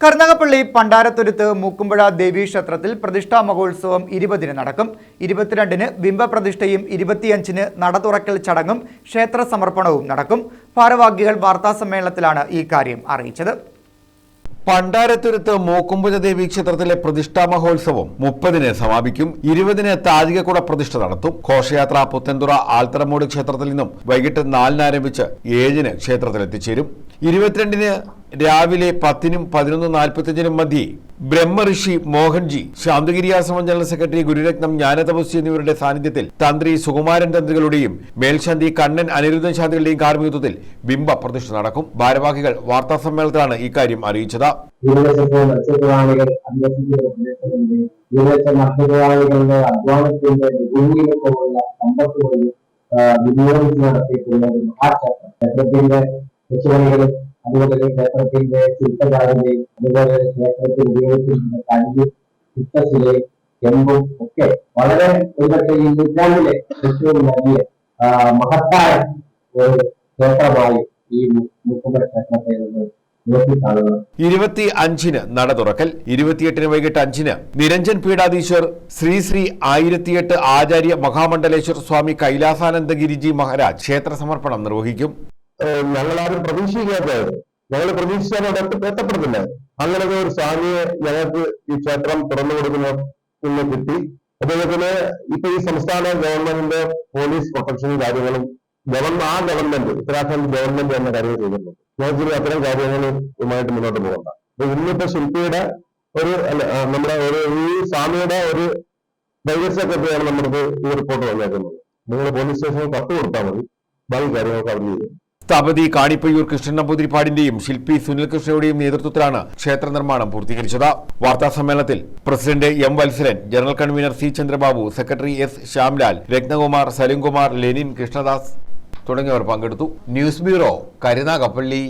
കരുനാഗപ്പള്ളി പണ്ടാരത്തുരുത്ത് മൂക്കുമ്പുഴ ദേവീ ക്ഷേത്രത്തിൽ പ്രതിഷ്ഠാ മഹോത്സവം ഇരുപതിന് നടക്കും. ഇരുപത്തിരണ്ടിന് ബിംബപ്രതിഷ്ഠയും ഇരുപത്തിയഞ്ചിന് നട തുറക്കൽ ചടങ്ങും ക്ഷേത്ര സമർപ്പണവും നടക്കും. ഭാരവാഹികൾ വാർത്താസമ്മേളനത്തിലാണ് ഈ കാര്യം അറിയിച്ചത്. പണ്ടാരത്തുരുത്ത് മൂക്കുമ്പുഴ ദേവി ക്ഷേത്രത്തിലെ പ്രതിഷ്ഠാ മഹോത്സവം മുപ്പതിന് സമാപിക്കും. ഇരുപതിന് താഴികക്കുട പ്രതിഷ്ഠ നടത്തും. ഘോഷയാത്ര പുത്തൻതുറ ആൽത്തറമൂട് ക്ഷേത്രത്തിൽ നിന്നും വൈകിട്ട് നാലിന് ആരംഭിച്ച് ഏഴിന് ക്ഷേത്രത്തിൽ എത്തിച്ചേരും ഇരുപത്തിരണ്ടിന് രാവിലെ പത്തിനും പതിനൊന്ന് നാൽപ്പത്തിയഞ്ചിനും മധ്യേ ബ്രഹ്മഋഷി മോഹൻജി ശാന്തഗിരി ആശ്രമം ജനറൽ സെക്രട്ടറി ഗുരുരത്നം ജ്ഞാനതപസ്വി എന്നിവരുടെ സാന്നിധ്യത്തിൽ തന്ത്രി സുകുമാരൻ തന്ത്രികളുടെയും മേൽശാന്തി കണ്ണൻ അനിരുദ്ധൻ ശാന്തികളുടെയും കാർമ്മികത്വത്തിൽ ബിംബ പ്രതിഷ്ഠ നടക്കും. ഭാരവാഹികൾ വാർത്താ സമ്മേളനത്തിലാണ് ഇക്കാര്യം അറിയിച്ചത്. നടത്തിയിട്ടുള്ള അതുപോലെ തന്നെ ക്ഷേത്രത്തിന്റെ ശില്പകാരന്റെയും അതുപോലെ ക്ഷേത്രത്തിൽ ഉപയോഗിച്ചിരുന്ന കല്ല് ചിത്രശിലയും ഒക്കെ വളരെ ഒരുപക്ഷെ ഈ നൂറ്റാണ്ടിലെ ഏറ്റവും വലിയ മഹത്തായ ഒരു ക്ഷേത്രമായി ഈ മുക്കുമര ക്ഷേത്രത്തെ ഇരുപത്തി അഞ്ചിന് നട തുറക്കൽ ഇരുപത്തിയെട്ടിന് വൈകിട്ട് അഞ്ചിന് നിരഞ്ജൻ പീഠാധീശ്വർ ശ്രീ ശ്രീ ആയിരത്തിയെട്ട് ആചാര്യ മഹാമണ്ഡലേശ്വർ സ്വാമി കൈലാസാനന്ദഗിരിജി മഹാരാജ് ക്ഷേത്ര സമർപ്പണം നിർവഹിക്കും. ഞങ്ങളാരും പ്രതീക്ഷിക്കാത്ത ഞങ്ങൾ പ്രതീക്ഷിച്ചാൽ അവിടെ എത്തപ്പെടുന്നില്ല. അങ്ങനത്തെ ഒരു സ്വാമിയെ ഞങ്ങൾക്ക് ഈ ക്ഷേത്രം തുറന്നു കൊടുക്കുന്ന നിന്ന് കിട്ടി. അതുപോലെ ഇപ്പൊ ഈ സംസ്ഥാന ഗവൺമെന്റിന്റെ പോലീസ് പ്രൊട്ടക്ഷനും കാര്യങ്ങളും ഗവൺമെന്റ് ആ ഗവൺമെന്റ് ഉത്തരാഖണ്ഡ് ഗവൺമെന്റ് എന്ന കാര്യം ചെയ്തിട്ടുണ്ട് ഞങ്ങൾക്ക് അത്തരം കാര്യങ്ങളുമായിട്ട് മുന്നോട്ട് പോകണ്ട. അപ്പൊ ഇന്നിപ്പോ ശില്പിയുടെ ഒരു അല്ല നമ്മുടെ ഒരു ഈ സ്വാമിയുടെ ഒരു സെക്രട്ടറിയാണ് നമ്മുടെ ഈ റിപ്പോർട്ട് വന്നേക്കുന്നത്. നിങ്ങൾ പോലീസ് സ്റ്റേഷനിൽ കത്ത് കൊടുത്താൽ മതി. ബാക്കി കാര്യങ്ങളൊക്കെ അവർ ചെയ്യും. സ്ഥപതി കാണിപ്പയ്യൂർ കൃഷ്ണൻ നമ്പൂതിരിപ്പാടിന്റെയും ശില്പി സുനിൽകൃഷ്ണയുടെയും നേതൃത്വത്തിലാണ് ക്ഷേത്ര നിർമ്മാണം പൂർത്തീകരിച്ചത്. വാർത്താ സമ്മേളനത്തിൽ president M Valsaran general convener C Chandrababu secretary S Shyamlal Ratnakumar Salimkumar Lenin Krishnadas തുടങ്ങിയവർ പങ്കെടുത്തു. News bureau Karunagappally.